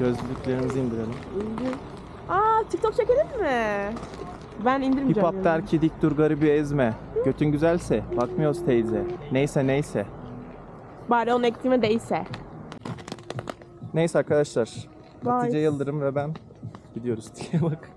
Gözlüklerimizi indirelim. İndir. Aa TikTok çekelim mi? Ben Hip indirmeyeceğim. hop der ki dik dur garibi ezme. Götün güzelse bakmıyoruz teyze. Neyse neyse. Bari onun ektiğime değse. Neyse arkadaşlar. Bye. Hatice Yıldırım ve ben gidiyoruz diye bak.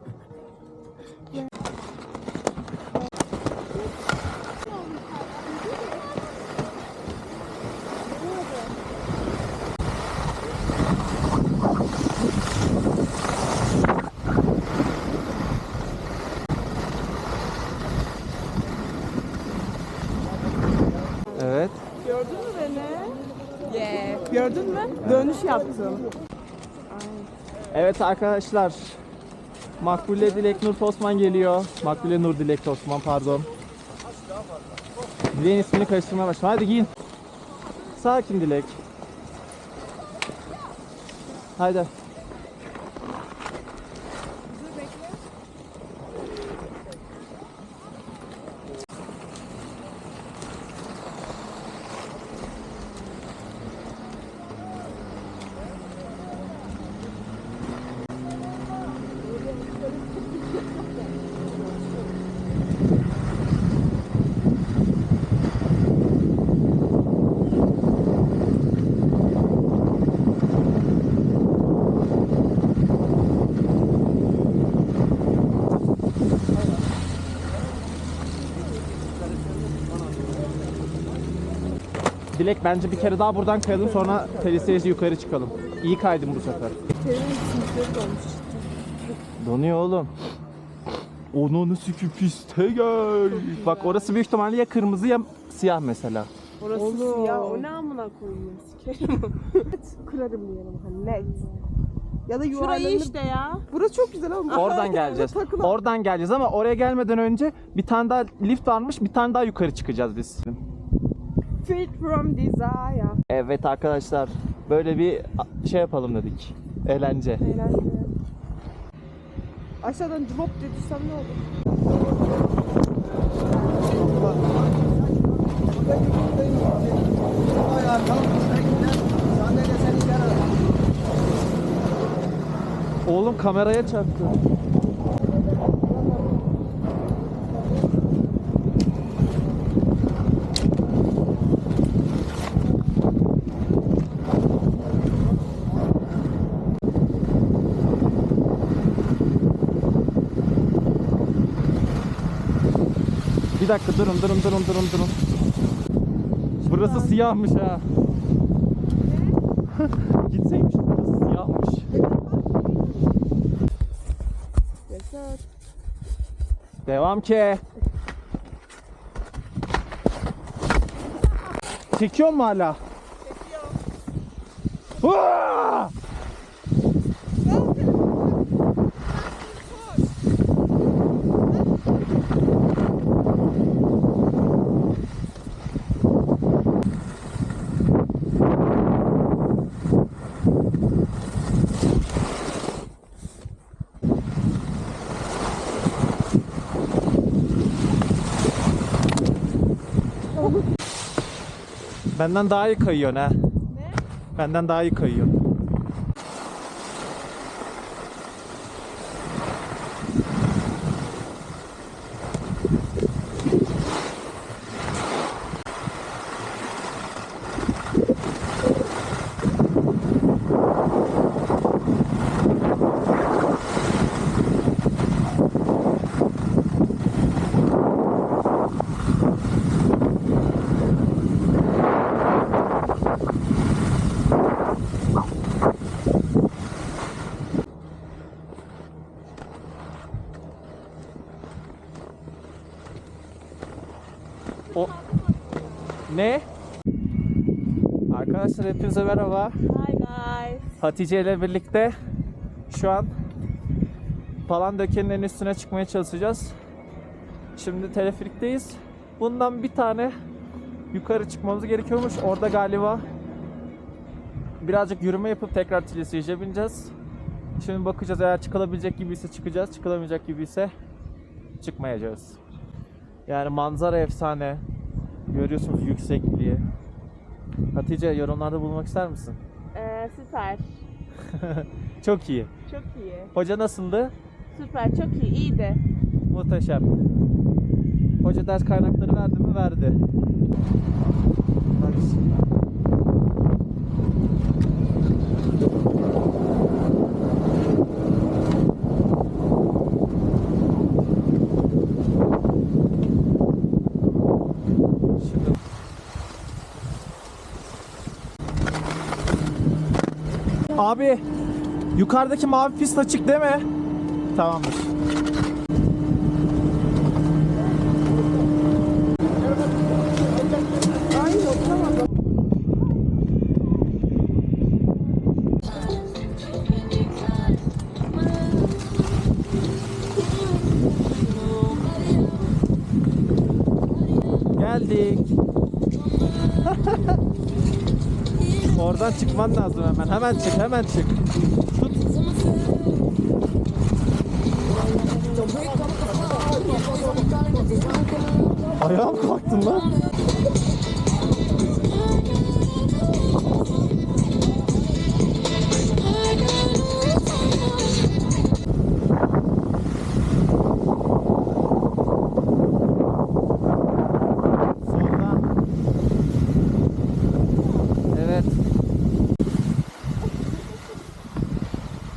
Evet. Gördün mü beni? Yeah. Gördün mü? Dönüş yaptım. Evet arkadaşlar. Makbule Dilek Nur Tosman geliyor. Makbule Nur Dilek Tosman pardon. Dilek'in ismini karıştırmaya başladım. Hadi giyin. Sakin Dilek. Haydi. Dilek bence bir kere daha buradan kayalım sonra telesiyeci yukarı çıkalım. İyi kaydım bu sefer. Donuyor oğlum. Onu sikü piste gel. Bak orası büyük ihtimalle ya kırmızı ya siyah mesela. Orası Oğlum. siyah. O ne amına koyayım? Sikerim. Kırarım diyelim hani net. Ya da Şurayı yuvarlanır. işte ya. Burası çok güzel ama. Oradan geleceğiz. Oradan geleceğiz ama oraya gelmeden önce bir tane daha lift varmış. Bir tane daha yukarı çıkacağız biz. Fit from desire. Evet arkadaşlar. Böyle bir şey yapalım dedik. Eğlence. Eğlenceli. Aşağıdan drop diye düşsem ne olur? Oğlum kameraya çarptı. Bir dakika durun durun durun durun durun. Burası siyahmış ha. Gitseymiş burası siyahmış. Devam ki. Çekiyor mu hala? Çekiyor. Benden daha iyi kayıyorsun ha. Ne? Benden daha iyi kayıyorsun. O ne? Arkadaşlar hepinize merhaba. Hi guys. Hatice ile birlikte şu an Palandöken'in en üstüne çıkmaya çalışacağız. Şimdi teleferikteyiz. Bundan bir tane yukarı çıkmamız gerekiyormuş. Orada galiba birazcık yürüme yapıp tekrar Tilesiye'ye bineceğiz. Şimdi bakacağız eğer çıkılabilecek gibiyse çıkacağız. Çıkılamayacak gibiyse çıkmayacağız. Yani manzara efsane. Görüyorsunuz yüksekliği. Hatice yorumlarda bulunmak ister misin? Ee, süper. Çok iyi. Çok iyi. Hoca nasıldı? Süper çok iyi. İyiydi. Muhteşem. Hoca ders kaynakları verdi mi? Verdi. Bak Abi yukarıdaki mavi pist açık değil mi? Tamamdır. Oradan çıkman lazım hemen. Hemen çık, hemen çık. Tut. Ayağım kalktın lan.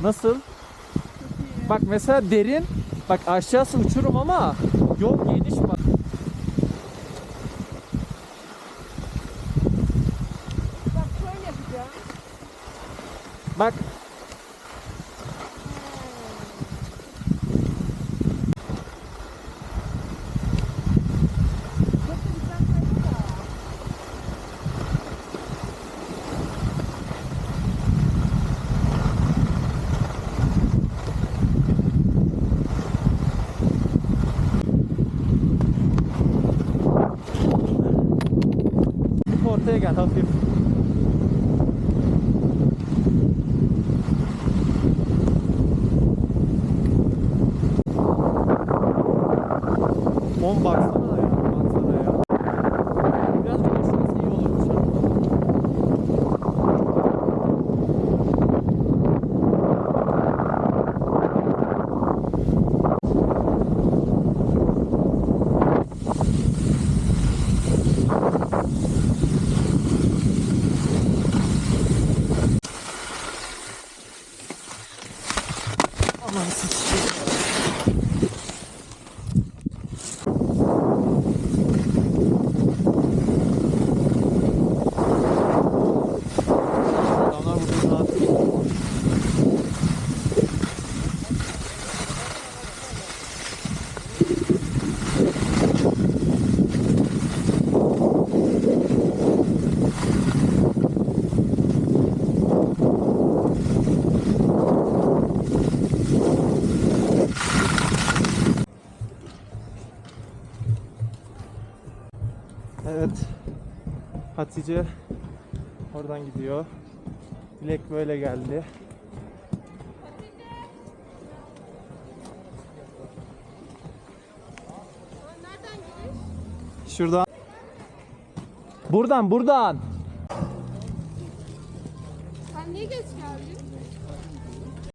Nasıl? Bak mesela derin. Bak aşağısı uçurum ama yol geniş bak. Bak şöyle yapacağım. Bak. Ortaya gel hafif. Oğlum Hatice oradan gidiyor. Dilek böyle geldi. Şuradan. Buradan buradan.